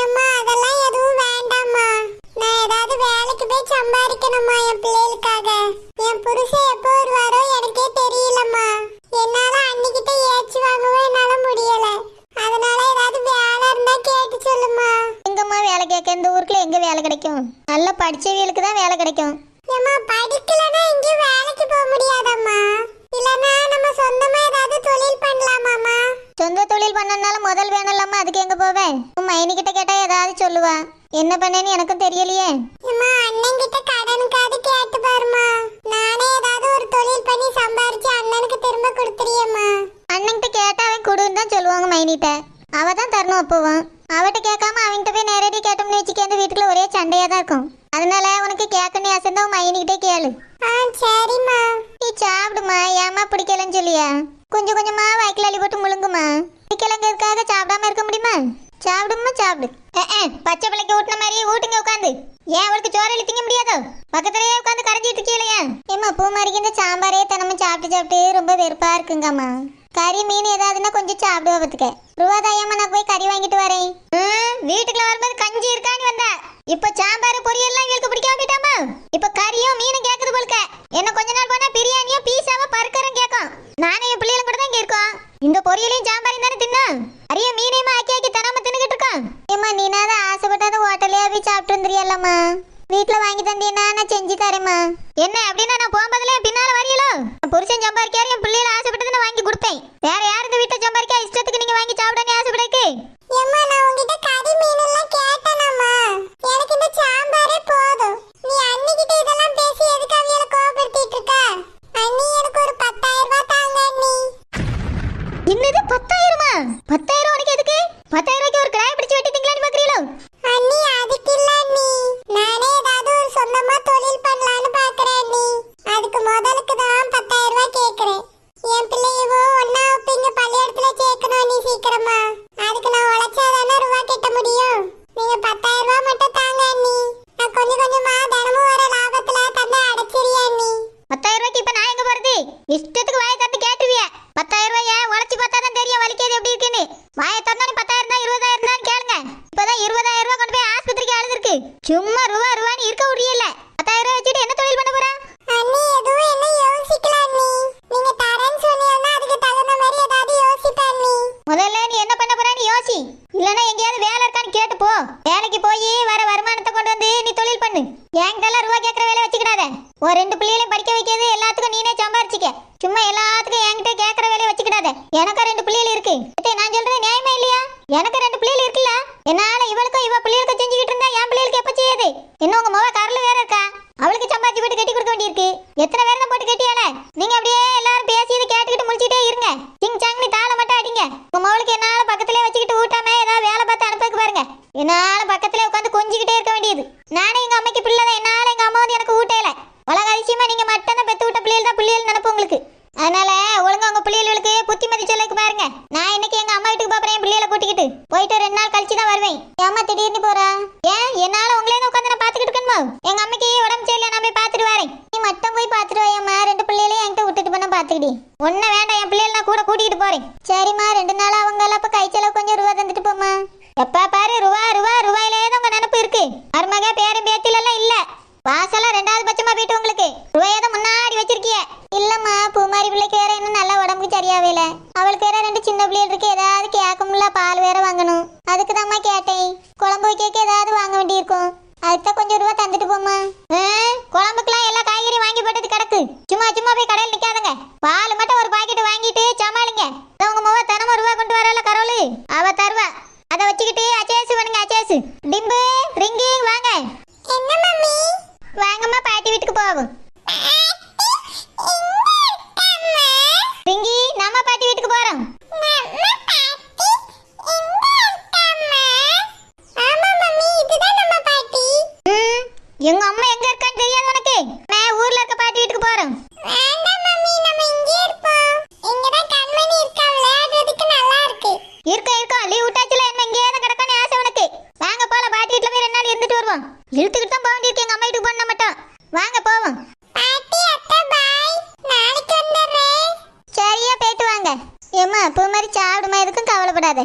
ஏம்மா அதெல்லாம் எதுவும் வேண்டாம்மா. நான் ஏதாவது வேலைக்கு போய் சம்பாதிக்கணும்மா என் பிள்ளைகளுக்காக. என் புருஷன் எப்போ வருவாரோ எனக்கே தெரியலம்மா. என்னால அன்னிக்கிட்ட ஏச்சு வாங்கவும் என்னால முடியல. அதனால ஏதாவது வேலை இருந்தா கேட்டு சொல்லுமா எங்கம்மா வேலை கேட்க? இந்த ஊருக்குள்ள எங்க வேலை கிடைக்கும்? நல்ல படிச்சவங்களுக்கு தான் வேலை கிடைக்கும். ஏம்மா படிக்கலன்னா எங்கேயும் வேலைக்கு போக முடியாதம்மா? இல்லைன்னா நம்ம சொந்தமா சொந்த தொழில் பண்ணனால முதல் வேணும்லாமா அதுக்கு எங்க போவேன் உன் மைனி கிட்ட கேட்டா ஏதாவது சொல்லுவா. என்ன பண்ணேன்னு எனக்கும் தெரியலையே. அம்மா அண்ணன் கிட்ட கடனுக்காவது கேட்டு பாருமா நானே ஏதாவது ஒரு தொழில் பண்ணி சம்பாரிச்சு அண்ணனுக்கு திரும்ப கொடுத்துறியம்மா அண்ணன்கிட்ட கேட்டா அவன் கொடுன்னு தான் சொல்லுவாங்க மைனிட்ட. அவ தான் தரணும் அப்போவும். அவட்ட கேட்காம அவன்கிட்ட போய் நேரடி கேட்டோம்னு வச்சுக்க இந்த வீட்டுக்குள்ள ஒரே சண்டையா தான் இருக்கும். அதனால உனக்கு கேட்கணும் ஆசை உன் மைனிக்கிட்டே கேளு. ஆ சரிம்மா. நீ சாப்பிடுமா? ஏமா பிடிக்கலன்னு சொல்லியா? கொஞ்சம் கொஞ்சமா வாய்க்கில் அள்ளி போட்டு முழுங்குமா? கிழங்கிறதுக்காக சாப்பிடாம இருக்க முடியுமா? சாப்பிடுமா சாப்பிடு. பச்சை பிள்ளைக்கு ஊட்டின மாதிரியே ஊட்டுங்க உட்காந்து. ஏன் அவளுக்கு சோறு திங்க முடியாதோ? பக்கத்துலயே உட்காந்து கரைஞ்சிட்டு இருக்கீங்களே ஏமா பூ மாதிரிக்கு இந்த சாம்பாரே தினமும் சாப்பிட்டு சாப்பிட்டு ரொம்ப வெறுப்பா இருக்குங்கம்மா. கறி மீன் ஏதாவதுன்னா கொஞ்சம் சாப்பிடுவா பத்துக்க ரூபாதாயம்மா நான் போய் கறி வாங்கிட்டு வரேன். வீட்டுக்குள்ள வரும்போது கஞ்சி இருக்கான்னு வந்தா. இப்ப சாம்பார் பொரியல்லாம் இவளுக்கு பிடிக்காம போயிட்டாமா? இப்ப கறியும் மீனும் கேக்குது போலுக்க என்ன கொஞ்ச நாள் போனா பிரியாணியும் பீஸாவும் பர்கரும் கேட்கும் நானும் என் பிள்ளைகளும் கூட தான் இங்க இருக்கோம் இந்த பொரியலையும் அரிய மீனையும் ஆக்கி ஆக்கி தராம தின்னுகிட்டு இருக்கோம் ஏம்மா நீனாத ஆசைப்பட்டாத ஹோட்டலே போய் சாப்பிட்டு வந்துறியல்லம்மா வீட்டுல வாங்கி தந்தீங்கன்னா நான் செஞ்சு தரேம்மா. என்ன அப்படின்னா நான் போகும்போதுல பின்னால வரையலோ? புருஷன் சம்பாதிக்காரு என் பிள்ளைகளை ஆசைப்பட்டது நான் வாங்கி கொடுப்பேன் வேற யார் இந்த வீட்டை சம்பாதிக்கா இஷ்டத்துக்கு நீங்க வாங்கி சாப்பிடணும் ஆசைப்படக்கு ஏம்மா நான் உன்கிட்ட கறி மீன் எல்லாம் கேட்டேனாம்மா எனக்கு இந்த சாம்பாரே போதும் நீ அண்ணிக்கிட்ட இதெல்லாம் பேசி எதுக்கு அவியல கோவப்படுத்திட்டு இருக்க அண்ணி எனக்கு ஒரு பத்தாயிரம் ரூபாய் தாங்க அண்ணி என்னது பத்தாயிரமா? பத்தாயிரம் உனக்கு எதுக்கு? பத்தாயிரம் ரூபாய்க்கு ஒரு கிராய் பிடிச்சு வெட்டி பாக்குறீங்களோ? ஒரு ரெண்டு பிள்ளைகளையும் படிக்க வைக்கிறது எல்லாத்துக்கும் நீனே சம்பாரிச்சிக்க. சும்மா எல்லாத்துக்கும் என்கிட்ட கேட்கற வேலையை வச்சுக்கிடாத. எனக்கு ரெண்டு பிள்ளைகள் இருக்கு. நான் சொல்றேன் நியாயமா இல்லையா? எனக்கு ரெண்டு பிள்ளைகள் இருக்குல்ல? என்னால இவளுக்கும் இவ பிள்ளைகளுக்கும் செஞ்சுக்கிட்டு இருந்தா என் பிள்ளைகளுக்கு எப்ப செய்யுது? இன்னும் உங்க முக கரல வேற இருக்கா? அவளுக்கு சம்பாதிச்சு போட்டு கட்டி கொடுக்க வேண்டியிருக்கு. எத்தனை பேர் போட்டு கட்டியால? நீங்க அப்படியே எல்லாரும் பேசியது கேட்டுக்கிட்டு முடிச்சுட்டே இருங்க. சிங் சாங்னி தாள மட்டும் அடிங்க. உங்க மவளுக்கு என்னால பக்கத்துலயே வச்சுக்கிட்டு ஊட்டாம ஏதாவது வேலை பார்த்து அனுப்பக்கு பாருங்க. என்னால பக்கத்திலே உட்காந்து கொஞ்சிக்கிட்டே இருக்க வேண்டியது நானே எங்க அம்மைக்கு பிள்ளை தான் என்னால எங்க அம்மா வந்து எனக்கு ஊட்டையில உலக அதிசயமா நீங்க மட்டும் தான் பெத்து விட்ட பிள்ளைகள் தான் பிள்ளைகள் நினைப்பு உங்களுக்கு அதனால ஒழுங்கா உங்க பிள்ளைகளுக்கு புத்திமதி சொல்லக்கு பாருங்க. நான் இன்னைக்கு எங்க அம்மா வீட்டுக்கு போறேன் என் பிள்ளைகளை கூட்டிக்கிட்டு. போயிட்டு ரெண்டு நாள் கழிச்சு தான் வருவேன். ஏமா திடீர்னு போறா. ஏன்? என்னால உங்களே தான் உட்காந்து நான் பாத்துக்கிட்டு இருக்கணுமா? எங்க அம்மைக்கு உடம்பு சரியில்லை நான் போய் பாத்துட்டு வரேன். நீ மட்டும் போய் பாத்துட்டு வாயம்மா ரெண்டு பிள்ளைகளையும் என்கிட்ட விட்டுட்டு பண்ண பாத்துக்கிடி ஒன்னும் வேண்டாம் என் பிள்ளைகள் நான் கூட கூட்டிகிட்டு போறேன். சரிம்மா ரெண்டு நாள் அவங்க எல்லாம் இப்ப கை செலவு கொஞ்சம் ரூபா தந்துட்டு போமா எப்பா பாரு ரூபா ரூபா ரூபாயிலே தான் உங்க நினப்பு இருக்கு மருமக பேரும் பேத்தில எல்லாம் இல்ல வாசலாம் ரெண்டாவது பட்சமா போயிட்டு உங்களுக்கு ரூபாயை தான் முன்னாடி வச்சிருக்கிய இல்லம்மா பூமாரி பிள்ளைக்கு வேற இன்னும் நல்ல உடம்புக்கு அவளுக்கு வேற ரெண்டு சின்ன பிள்ளைகள் இருக்கு. ஏதாவது கேட்கும்ல பால் வேற வாங்கணும். அதுக்கு தாம்மா கேட்டேன். குழம்பு வைக்க ஏதாவது வாங்க வேண்டியிருக்கும் அதுக்கு கொஞ்சம் ரூபா தந்துட்டு போம்மா ஆ, குழம்புக்குலாம் எல்லா காய்கறியும் வாங்கி போட்டது கிடக்கு சும்மா சும்மா போய் கடையில் நிக்காதங்க பால் மட்டும் ஒரு பாக்கெட் வாங்கிட்டு சமாளிங்க இதோ உங்க முவ தினமும் ரூபா கொண்டு வரல கரோலு அவ தருவா அதை வச்சுக்கிட்டு அச்சேசு பண்ணுங்க அச்சேசு டிம்பு ரிங்கி வாங்க என்ன மம்மி வாங்கம்மா பாட்டி வீட்டுக்கு போவோம் ரிங்கி நம்ம பாட்டி வீட்டுக்கு போறோம் ம், எங்க அம்மா எங்க இருக்கான்னு தெரியாது உனக்கு? நான் ஊர்ல இருக்க பாட்டி வீட்டுக்கு போறோம் இருக்கோம் இருக்கோம் லீவ் விட்டாச்சுல என்ன இங்கே தான் கிடக்கணும் ஆசை உனக்கு. வாங்க போலாம். பாட்டி வீட்டுல போய் ரெண்டு நாள் இருந்துட்டு வருவோம். இழுத்துக்கிட்டு தான் போக வேண்டியிருக்கு. எங்க அம்மா வீட்டுக்கு போனா மட்டும். வாங்க போவோம். சரியா போயிட்டு வாங்க. ஏம்மா இப்போ மாதிரி சாப்பிடுமா எதுக்கும் கவலைப்படாத.